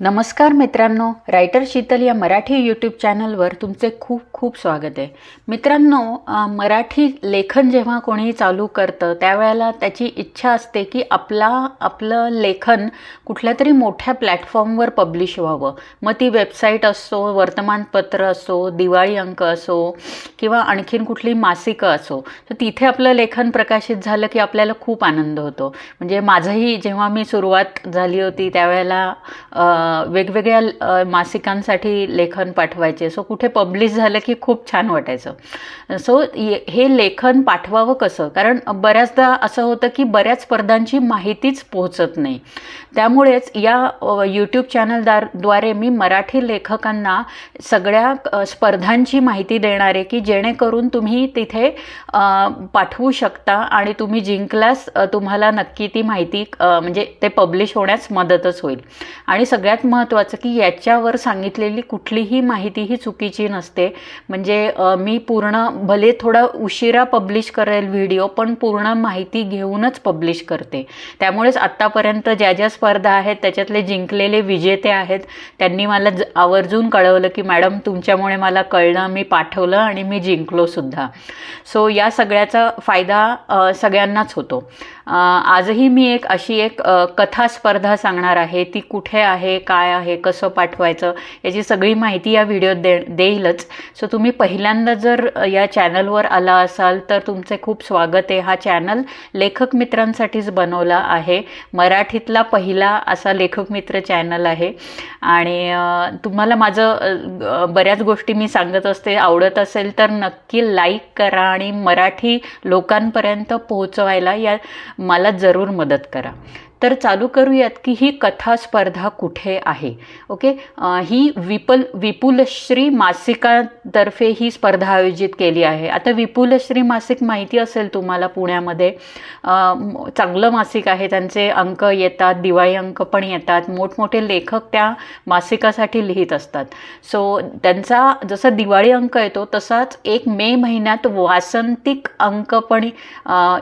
नमस्कार मित्रांनो रायटर शीतल या मराठी यूट्यूब चॅनलवर तुमचे खूप खूप स्वागत आहे. मित्रांनो मराठी लेखन जेव्हा कोणी चालू करतं त्यावेळेला त्याची इच्छा असते की आपला आपलं लेखन कुठल्या तरी मोठ्या प्लॅटफॉर्मवर पब्लिश व्हावं. मग ती वेबसाईट असो वर्तमानपत्र असो दिवाळी अंक असो किंवा आणखीन कुठली मासिकं असो तर तिथे आपलं लेखन प्रकाशित झालं की आपल्याला खूप आनंद होतो. म्हणजे माझंही जेव्हा मी सुरुवात झाली होती त्यावेळेला वेगवेगळ्या मासिकांसाठी लेखन पाठवायचे. सो कुठे पब्लिश झालं की खूप छान वाटायचं. सो हे लेखन पाठवावं कसं? कारण बऱ्याचदा असं होतं की बऱ्याच स्पर्धांची माहितीच पोहोचत नाही. त्यामुळेच या यूट्यूब चॅनलदारद्वारे मी मराठी लेखकांना सगळ्या स्पर्धांची माहिती देणार आहे की जेणेकरून तुम्ही तिथे पाठवू शकता आणि तुम्ही जिंकल्यास तुम्हाला नक्की ती माहिती म्हणजे ते पब्लिश होण्यास मदतच होईल. आणि सगळ्यात महत्त्वाचं की याच्यावर सांगितलेली कुठलीही माहिती ही चुकीची नसते. म्हणजे मी पूर्ण भले थोडा उशिरा पब्लिश करेल व्हिडिओ पण पूर्ण माहिती घेऊनच पब्लिश करते. त्यामुळेच आत्तापर्यंत ज्या ज्या स्पर्धा आहेत त्याच्यातले जिंकलेले विजेते आहेत त्यांनी मला ज आवर्जून कळवलं की मॅडम तुमच्यामुळे मला कळलं मी पाठवलं आणि मी जिंकलो सुद्धा. सो या सगळ्याचा फायदा सगळ्यांनाच होतो. आजही मी एक अशी एक कथा स्पर्धा सांगणार आहे. ती कुठे आहे काय आहे कसं पाठवायचं याची सगळी माहिती या व्हिडिओत दे देईलच. सो तुम्ही पहिल्यांदा जर या चॅनलवर आला असाल तर तुमचे खूप स्वागत आहे. हा चॅनल लेखक मित्रांसाठीच बनवला आहे. मराठीतला पहिला असा लेखक मित्र चॅनल आहे. आणि तुम्हाला माझं बऱ्याच गोष्टी मी सांगत असते. आवडत असेल तर नक्की लाईक करा आणि मराठी लोकांपर्यंत पोहोचवायला या मला जरूर मदत करा. तर चालू करूयात की ही कथा स्पर्धा कुठे आहे. ओके? ही विपल विपुलश्री मासिकातर्फे ही स्पर्धा आयोजित केली आहे. आता विपुलश्री मासिक माहिती असेल तुम्हाला पुण्यामध्ये. चांगलं मासिक आहे. त्यांचे अंक येतात दिवाळी अंक पण येतात. मोठमोठे लेखक त्या मासिकासाठी लिहित असतात. सो त्यांचा जसा दिवाळी अंक येतो तसाच एक मे महिन्यात वासंतिक अंक पण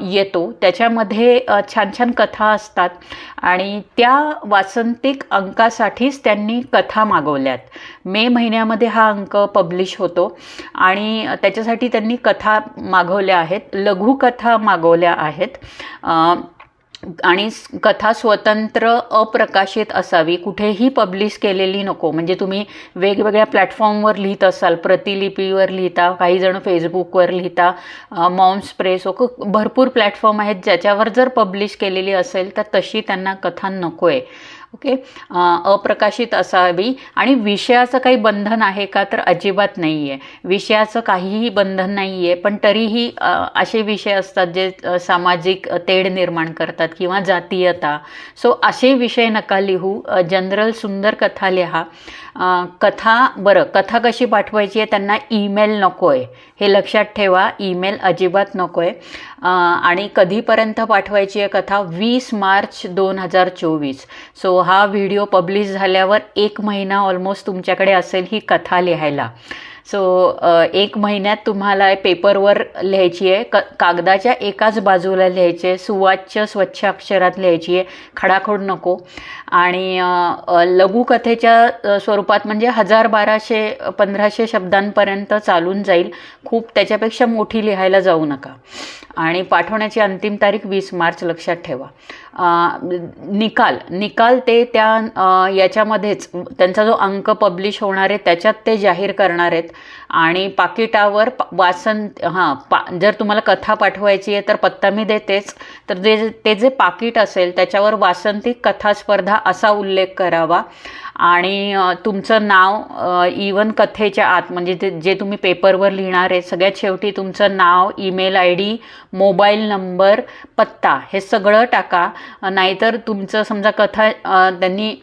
येतो. त्याच्यामध्ये छान छान कथा असतात. आणि त्या वासंतिक अंकासाठीच त्यांनी कथा मागवल्यात. मे महिन्यामध्ये हा अंक पब्लिश होतो आणि त्याच्यासाठी त्यांनी कथा मागवल्या आहेत लघुकथा मागवल्या आहेत. आणि कथा स्वतंत्र अप्रकाशित असावी. कुठेही पब्लिश केलेली नको. म्हणजे तुम्ही वेगवेगळ्या प्लॅटफॉर्मवर लिहित असाल प्रतिलिपीवर लिहिता काही जण फेसबुकवर लिहिता मॉम्स प्रेस भरपूर प्लॅटफॉर्म आहेत ज्याच्यावर जर पब्लिश केलेली असेल तर तशी त्यांना कथा नको आहे ओके? अप्रकाशित असावी. आणि विषयाचं काही बंधन आहे का तर अजिबात नाही आहे विषयाचं काहीही बंधन नाही आहे पण तरीही असे विषय असतात जे सामाजिक तेढ निर्माण करतात किंवा जातीयता. सो असे विषय नका लिहू. जनरल सुंदर कथा लिहा. कथा बरं कथा कशी पाठवायची आहे त्यांना ईमेल नको आहे हे लक्षात ठेवा ईमेल अजिबात नको आहे आणि कधीपर्यंत पाठवायची आहे कथा? वीस मार्च दोन हजार चोवीस. सो हा व्हिडिओ पब्लिश झाल्यावर एक महिना ऑलमोस्ट तुमच्याकडे असेल ही कथा लिहायला. सो एक महिन्यात तुम्हाला पेपरवर लिहायची आहे. क कागदाच्या एकाच बाजूला लिहायची आहे. सुवाच्य स्वच्छ अक्षरात लिहायची आहे. खडाखोड नको. आणि लघुकथेच्या स्वरूपात म्हणजे हजार बाराशे पंधराशे शब्दांपर्यंत चालून जाईल. खूप त्याच्यापेक्षा मोठी लिहायला जाऊ नका. आणि पाठवण्याची अंतिम तारीख वीस मार्च लक्षात ठेवा. निकाल. निकाल ते त्या याच्यामध्येच त्यांचा जो अंक पब्लिश होणार आहे त्याच्यात ते जाहीर करणार आहेत. आणि पाकिटावर प- वासन हां पा जर तुम्हाला कथा पाठवायची आहे तर पत्ता मी देतेच तर जे ते जे पाकिट असेल त्याच्यावर वासंतिक कथा स्पर्धा असा उल्लेख करावा. आणि तुमचं नाव इवन कथेच्या आत म्हणजे ते जे तुम्ही पेपरवर लिहिणार आहे सगळ्यात शेवटी तुमचं नाव email I D mobile number पत्ता हे सगळं टाका. नाहीतर तुमचं समजा कथा त्यांनी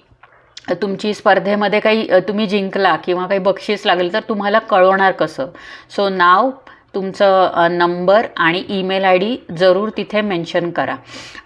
तुमची स्पर्धेमध्ये काही तुम्ही जिंकला किंवा काही बक्षीस लागलं तर तुम्हाला कळवणार कसं? सो नाव तुमचं नंबर आणि ईमेल आय डी जरूर तिथे मेन्शन करा.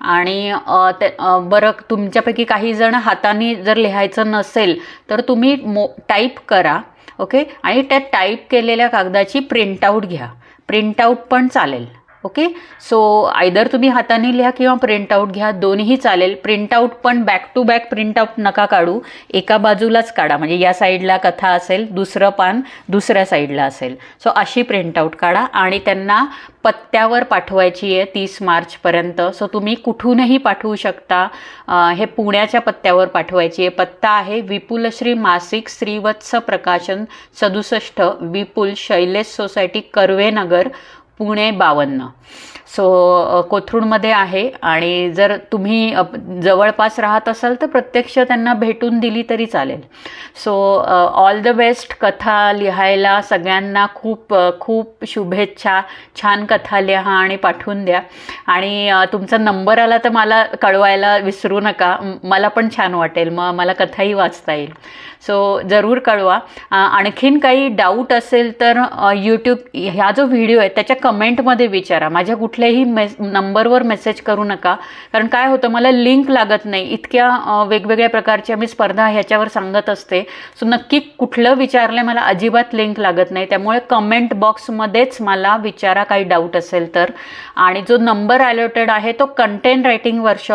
आणि ते बरं तुमच्यापैकी काही जण हाताने जर लिहायचं नसेल तर तुम्ही मो टाईप करा ओके? आणि त्या टाईप केलेल्या कागदाची प्रिंटआउट घ्या. प्रिंटआउट पण चालेल. ओके? सो आयदर तुम्ही हाताने लिहा किंवा प्रिंटआउट घ्या दोन्हीही चालेल. प्रिंटआउट पण बॅक टू बॅक प्रिंटआउट नका काढू. एका बाजूलाच काढा. म्हणजे या साईडला कथा असेल दुसरं पान दुसऱ्या साईडला असेल. सो अशी प्रिंटआउट काढा आणि त्यांना पत्त्यावर पाठवायची आहे तीस मार्चपर्यंत सो तुम्ही कुठूनही पाठवू शकता. हे पुण्याच्या पत्त्यावर पाठवायची आहे. पत्ता आहे विपुलश्री मासिक श्रीवत्स प्रकाशन सदुसष्ट विपुल शैलेश सोसायटी कर्वेनगर पुणे बावन्न. सो कोथरूडमध्ये आहे आणि जर तुम्ही जवळपास राहत असाल तर प्रत्यक्ष त्यांना भेटून दिली तरी चालेल. सो ऑल द बेस्ट कथा लिहायला सगळ्यांना खूप खूप शुभेच्छा. छान कथा लिहा आणि पाठवून द्या. आणि तुमचा नंबर आला तर मला कळवायला विसरू नका. मला पण छान वाटेल. मग मला कथाही वाचता येईल. सो जरूर कळवा. आणखीन काही डाऊट असेल तर यूट्यूब ह्या जो व्हिडिओ आहे त्याच्या कमेंटमध्ये विचारा. माझ्या कुठल्याही मेस नंबरवर मेसेज करू नका. कारण काय होतं मला लिंक लागत नाही. इतक्या वेगवेगळ्या प्रकारच्या मी स्पर्धा ह्याच्यावर सांगत असते. सो नक्की कुठलं विचारलं मला अजिबात लिंक लागत नाही. त्यामुळे कमेंट बॉक्समध्येच मला विचारा काही डाऊट असेल तर. आणि जो नंबर अलॉटेड आहे तो कंटेंट रायटिंग वर्कशॉप